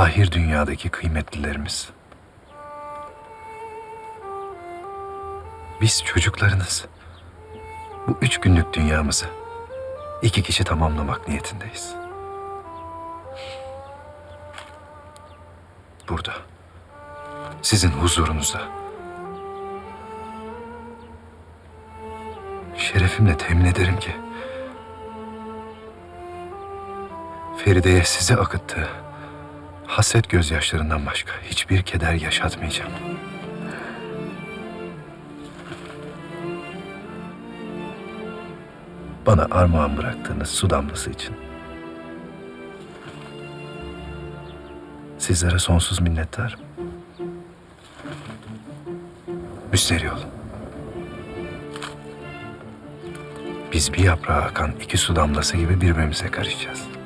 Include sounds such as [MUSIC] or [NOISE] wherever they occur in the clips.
ahir dünyadaki kıymetlilerimiz. Biz çocuklarınız. Bu üç günlük dünyamızı iki kişi tamamlamak niyetindeyiz. Burada. Sizin huzurunuzda. Şerefimle temin ederim ki Feride'ye size akıttığı hasret gözyaşlarından başka hiçbir keder yaşatmayacağım. Bana armağan bıraktığınız su damlası için sizlere sonsuz minnettarım. Müsterih olun. Biz bir yaprağa akan iki su damlası gibi birbirimize karışacağız.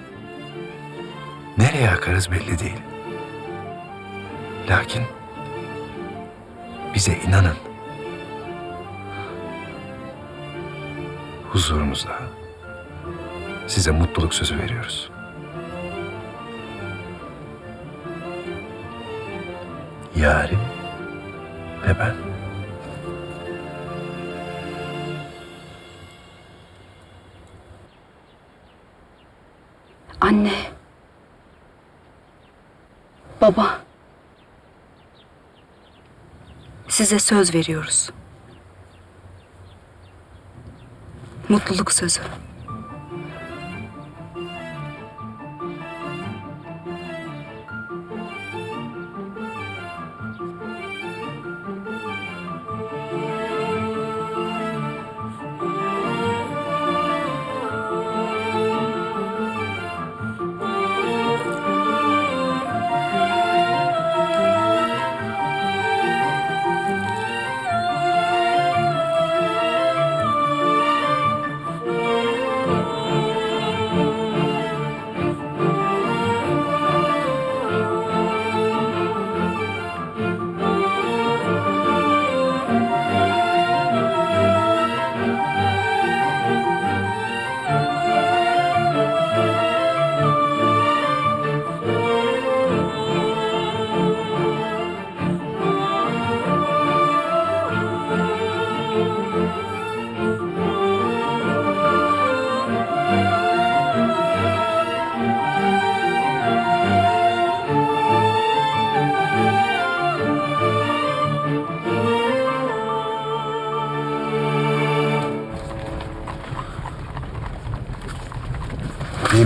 Nereye akarız belli değil. Lakin bize inanın. Huzurunuzda size mutluluk sözü veriyoruz. Yarim ve ben. Anne. Baba. Size söz veriyoruz. Mutluluk sözü.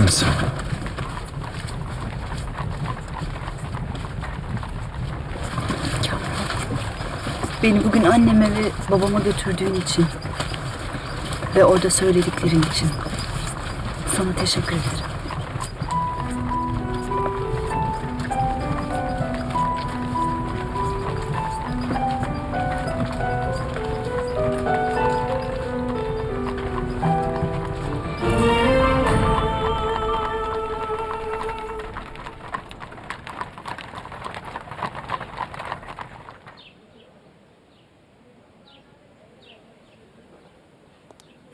Misin? Beni bugün anneme ve babama götürdüğün için ve orada söylediklerin için sana teşekkür ederim.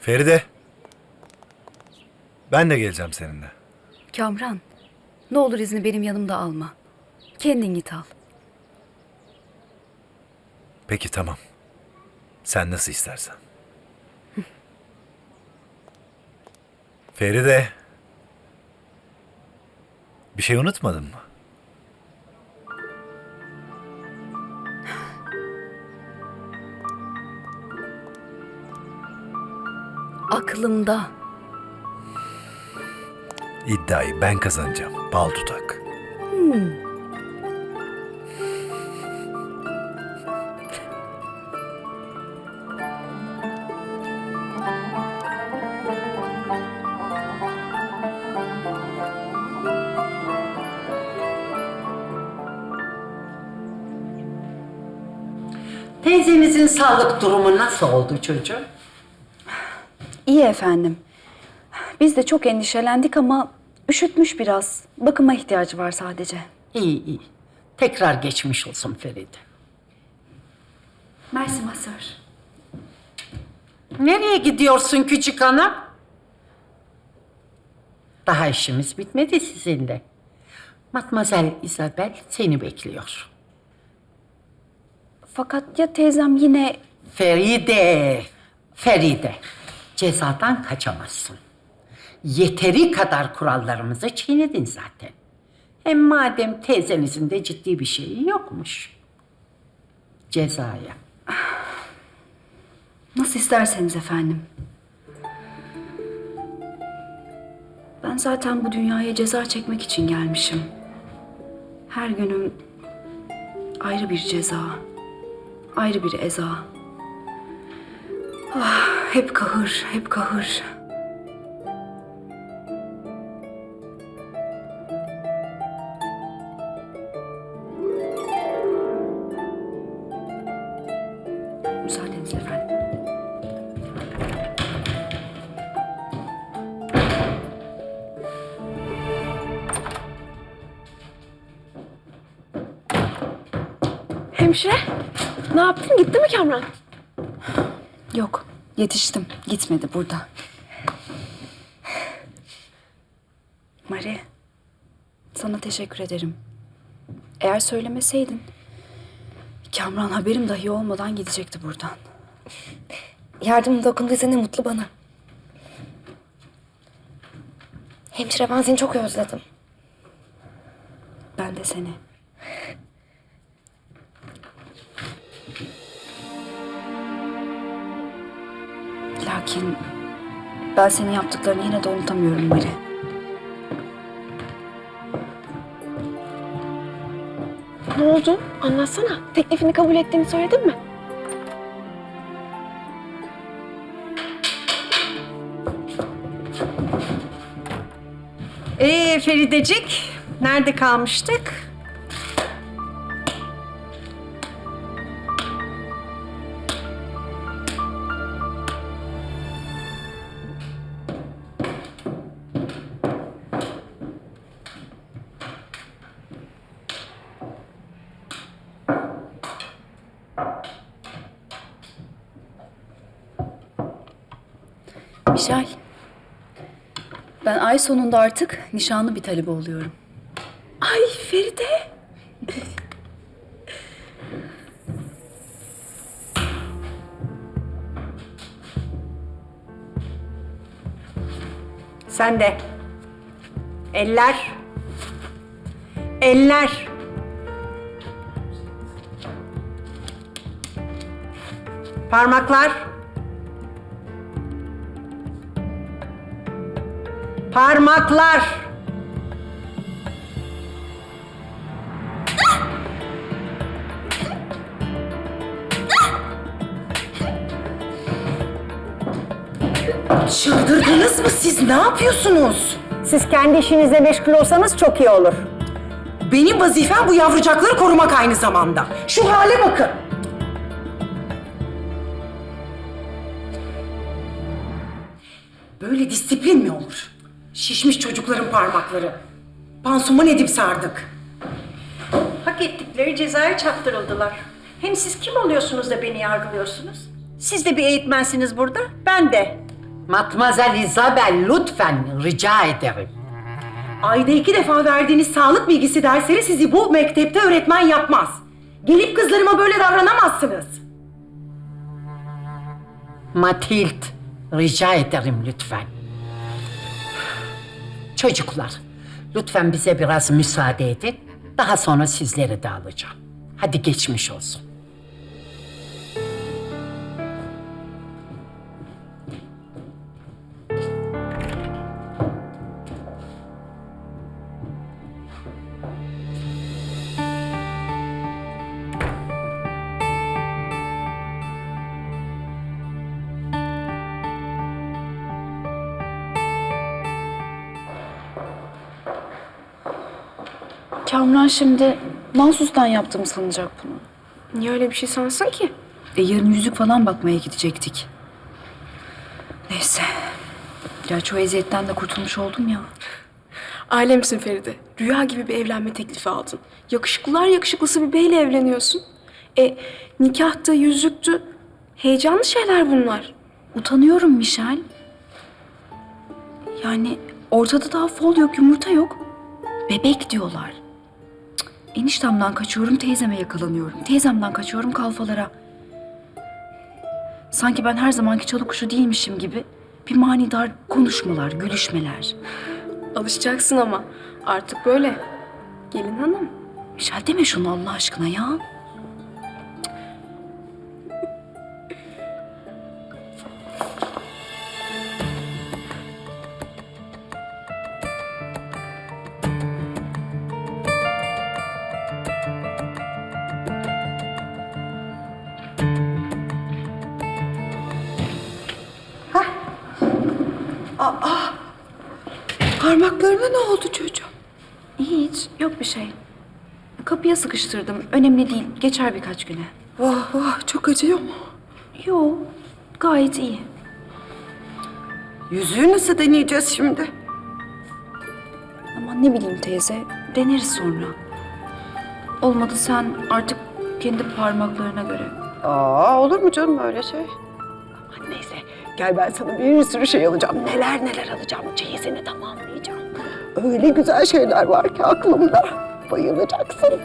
Feride. Ben de geleceğim seninle. Kamran, ne olur izni benim yanımda alma. Kendin git al. Peki tamam. Sen nasıl istersen. [LAUGHS] Feride. Bir şey unutmadın mı? Aklımda. İddiayı ben kazanacağım. Bal tutak. Teyzenizin sağlık durumu nasıl oldu çocuğum? İyi efendim. Biz de çok endişelendik ama üşütmüş biraz. Bakıma ihtiyacı var sadece. İyi iyi. Tekrar geçmiş olsun Feride. Mersi masör. Nereye gidiyorsun küçük hanım? Daha işimiz bitmedi sizinle. Matmazel Isabel seni bekliyor. Fakat ya teyzem yine Feride, Feride. Cezadan kaçamazsın. Yeteri kadar kurallarımızı çiğnedin zaten. Hem madem teyzenizin de ciddi bir şeyi yokmuş. Cezaya. nasıl isterseniz efendim. Ben zaten bu dünyaya ceza çekmek için gelmişim. Her günüm ayrı bir ceza, ayrı bir eza. Ah, hep kahır, hep kahır. Müsaadenizle efendim. Hemşire, ne yaptın? Gitti mi Kamran? Yok, yetiştim. Gitmedi burada. Mari, sana teşekkür ederim. Eğer söylemeseydin, Kamran haberim dahi olmadan gidecekti buradan. Yardımım dokunduysa ne mutlu bana. Hemşire ben seni çok özledim. Ben de seni. Lakin ben senin yaptıklarını yine de unutamıyorum Mari. Ne oldu? Anlatsana. Teklifini kabul ettiğini söyledin mi? Ee Feridecik, nerede kalmıştık? Ay sonunda artık nişanlı bir talebe oluyorum. Ay Feride. Sen de. Eller. Eller. Parmaklar. Parmaklar. Çıldırdınız mı siz? Ne yapıyorsunuz? Siz kendi işinizle meşgul olsanız çok iyi olur. Benim vazifem bu yavrucakları korumak aynı zamanda. Şu hale bakın. Böyle disiplin mi olur? Şişmiş çocukların parmakları. Pansuman edip sardık. Hak ettikleri cezaya çarptırıldılar. Hem siz kim oluyorsunuz da beni yargılıyorsunuz? Siz de bir eğitmensiniz burada, ben de. Matmazel Isabel lütfen rica ederim. Ayda iki defa verdiğiniz sağlık bilgisi dersleri sizi bu mektepte öğretmen yapmaz. Gelip kızlarıma böyle davranamazsınız. Matild, rica ederim lütfen. Çocuklar, lütfen bize biraz müsaade edin. Daha sonra sizleri de alacağım. Hadi geçmiş olsun. Kamran şimdi mahsustan yaptığımı sanacak bunu. Niye öyle bir şey sansın ki? E yarın yüzük falan bakmaya gidecektik. Neyse. Gerçi o eziyetten de kurtulmuş oldum ya. Alemsin Feride. Rüya gibi bir evlenme teklifi aldın. Yakışıklılar yakışıklısı bir beyle evleniyorsun. E nikahtı, yüzüktü. Heyecanlı şeyler bunlar. Utanıyorum Michel. Yani ortada daha fol yok, yumurta yok. Bebek diyorlar. Eniştemden kaçıyorum, teyzeme yakalanıyorum. Teyzemden kaçıyorum kalfalara. Sanki ben her zamanki çalı kuşu değilmişim gibi bir manidar konuşmalar, gülüşmeler. Alışacaksın ama. Artık böyle. Gelin hanım. Michel deme şunu Allah aşkına ya. Sıkıştırdım. Önemli değil, geçer birkaç güne. Vah vah çok acıyor mu? Yo, gayet iyi. Yüzüğü nasıl deneyeceğiz şimdi? Ama ne bileyim teyze, deneriz sonra. Olmadı sen artık kendi parmaklarına göre. Aa olur mu canım öyle şey? Aman neyse gel ben sana bir sürü şey alacağım. Neler neler alacağım. Çeyizini tamamlayacağım. Öyle güzel şeyler var ki aklımda. Bayılacaksın.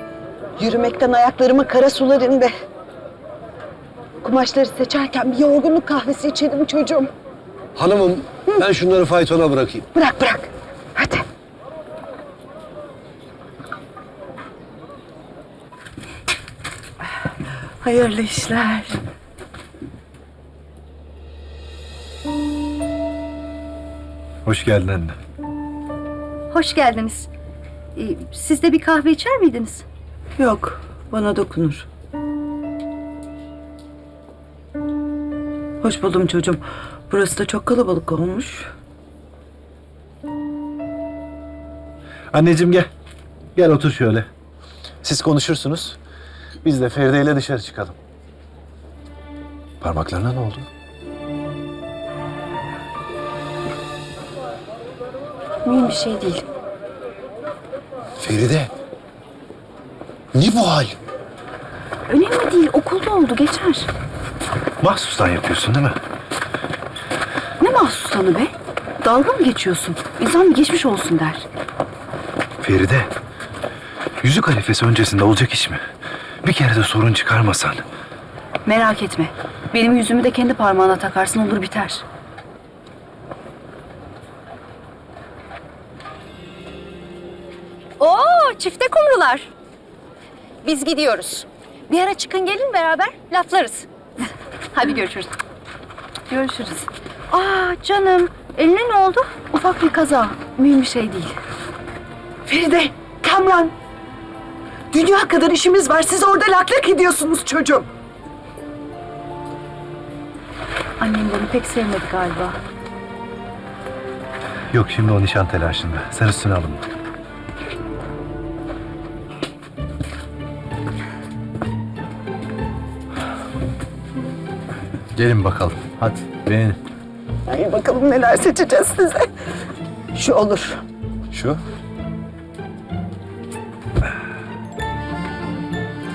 Yürümekten ayaklarıma kara sular indi. Kumaşları seçerken bir yorgunluk kahvesi içelim çocuğum. Hanımım ben şunları faytona bırakayım. Bırak bırak. Hadi. Hayırlı işler. Hoş geldin anne. Hoş geldiniz. Ee, Siz de bir kahve içer miydiniz? Yok, bana dokunur. Hoş buldum çocuğum. Burası da çok kalabalık olmuş. Anneciğim gel. Gel otur şöyle. Siz konuşursunuz. Biz de Feride ile dışarı çıkalım. Parmaklarına ne oldu? Mühim bir şey değil. Feride. Ne bu hal? Önemli değil, okulda oldu, geçer. Mahsustan yapıyorsun değil mi? Ne mahsustanı be? Dalga mı geçiyorsun? İnsan bir geçmiş olsun der. Feride, yüzük halifesi öncesinde olacak iş mi? Bir kere de sorun çıkarmasan. Merak etme. Benim yüzümü de kendi parmağına takarsın olur biter. Oo çifte kumrular. Biz gidiyoruz. Bir ara çıkın gelin beraber laflarız. Hadi görüşürüz. Görüşürüz. Aa canım eline ne oldu? Ufak bir kaza. Mühim bir şey değil. Feride, Kamran. Dünya kadar işimiz var. Siz orada lak lak ediyorsunuz çocuğum. Annem beni pek sevmedi galiba. Yok şimdi o nişan telaşında. Sen üstüne alınma. Gelin bakalım. Hadi beğenin. Ay bakalım neler seçeceğiz size. Şu olur. Şu.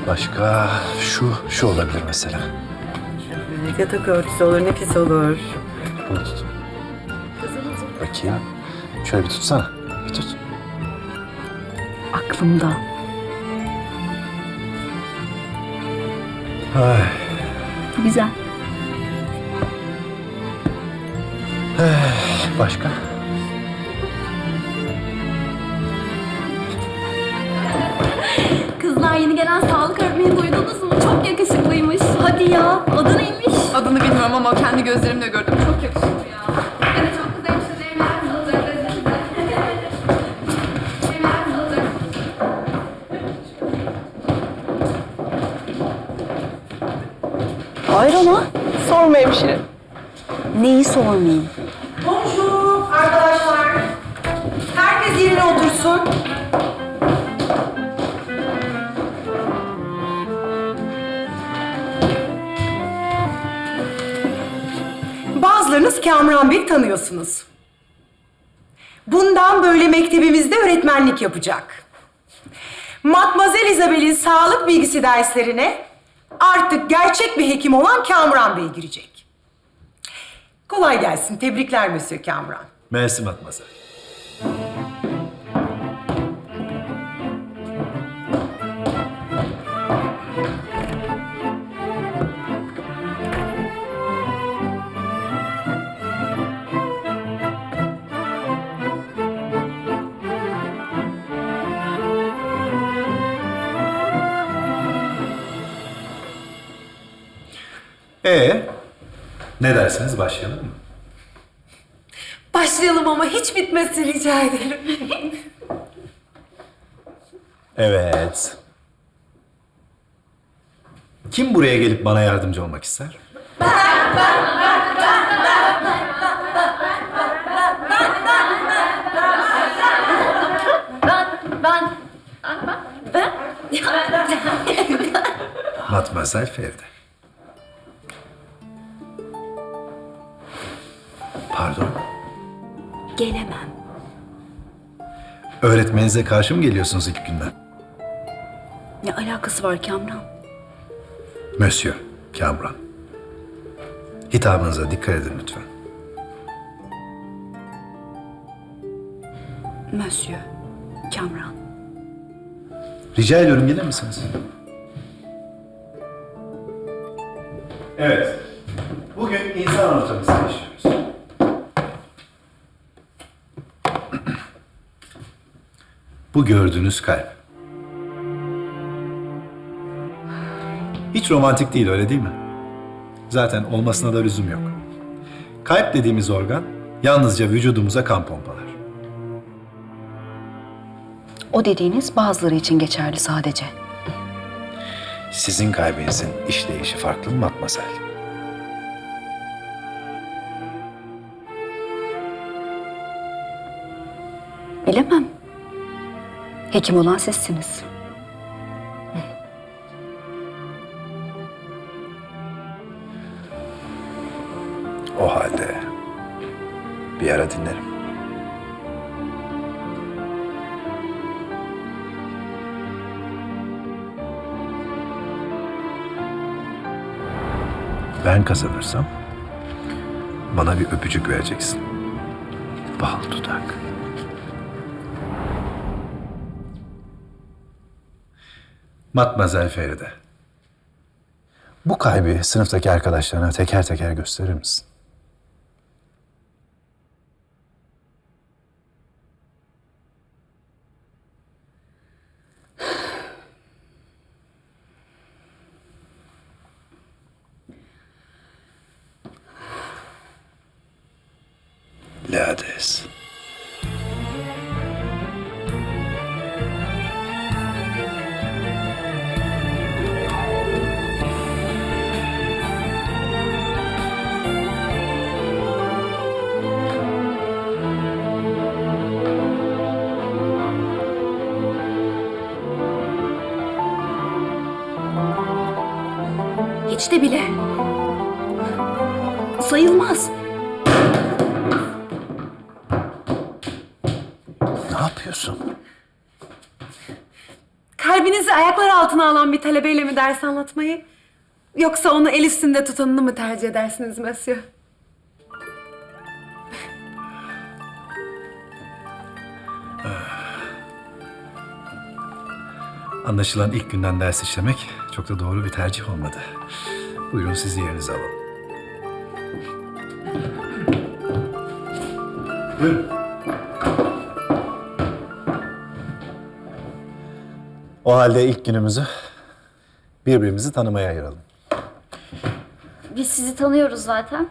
Başka şu, şu olabilir mesela. Yatak örtüsü olur, nefis olur. Bunu tut. Bakayım. Şöyle bir tutsana. Bir tut. Aklımda. Ay. Güzel. Bilmiyorum ama kendi gözlerimle gördüm. Çok yakışıklı ya. Evet çok güzel işte. Olacak. Hayrola? Sorma hemşire. Neyi sormayayım? Bonjour arkadaşlar. Herkes yerine otursun. Kamran Bey tanıyorsunuz. Bundan böyle mektebimizde öğretmenlik yapacak. Matmazel Isabel'in sağlık bilgisi derslerine artık gerçek bir hekim olan Kamran Bey girecek. Kolay gelsin. Tebrikler Monsieur Kamran. Mersi Matmazel. Ee, ne dersiniz başlayalım mı? Başlayalım ama hiç bitmesin rica ederim. Evet. Kim buraya gelip bana yardımcı olmak ister? Ben, ben, Matmazel Feride. Pardon, Gelemem. öğretmenize karşı mı geliyorsunuz ilk günden? Ne alakası var Kamran? Monsieur Kamran. Hitabınıza dikkat edin lütfen. Monsieur Kamran. Rica ediyorum gelir misiniz? Evet. Bugün insan anatomisi Bu gördüğünüz kalp. Hiç romantik değil öyle değil mi? Zaten olmasına da lüzum yok. Kalp dediğimiz organ yalnızca vücudumuza kan pompalar. O dediğiniz bazıları için geçerli sadece. Sizin kalbinizin işleyişi farklı mı Matmazel? Bilemem. Hekim olan sizsiniz. O halde bir ara dinlerim. Ben kazanırsam bana bir öpücük vereceksin. Bal dudak. Matmazel Feride. Bu kalbi sınıftaki arkadaşlarına teker teker gösterir misin? [SIGHS] Lades. De bile. Sayılmaz. Ne yapıyorsun? Kalbinizi ayaklar altına alan bir talebeyle mi ders anlatmayı? Yoksa onu el üstünde tutanını mı tercih edersiniz Monsieur? Anlaşılan ilk günden ders işlemek çok da doğru bir tercih olmadı. Buyurun sizi yerinize alalım. Buyurun. O halde ilk günümüzü birbirimizi tanımaya ayıralım. biz sizi tanıyoruz zaten.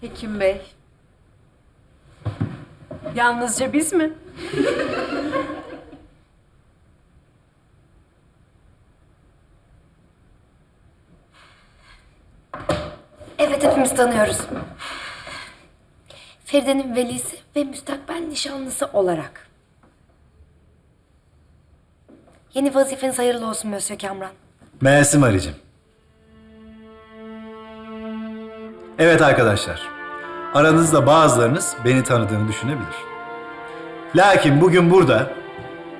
Hekim Bey. Yalnızca biz mi? [LAUGHS] Evet hepimiz tanıyoruz. Feride'nin velisi ve müstakbel nişanlısı olarak. Yeni vazifeniz hayırlı olsun Monsieur Kamran. Mersi Maricim. Evet arkadaşlar. aranızda bazılarınız beni tanıdığını düşünebilir. Lakin bugün burada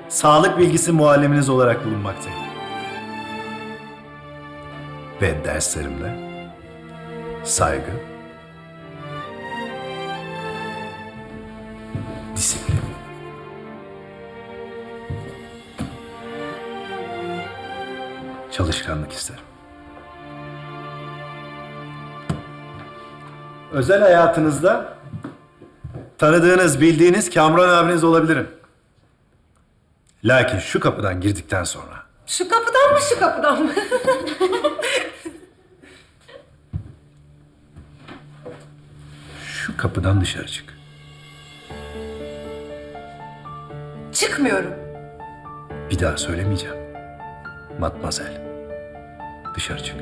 sağlık bilgisi mualliminiz olarak bulunmaktayım. Ve derslerimde saygı, disiplin, çalışkanlık isterim. Özel hayatınızda tanıdığınız, bildiğiniz Kamran abiniz olabilirim. Lakin şu kapıdan girdikten sonra Şu kapıdan mı şu kapıdan mı? [LAUGHS] kapıdan dışarı çık. Çıkmıyorum. Bir daha söylemeyeceğim. Matmazel. Dışarı çık.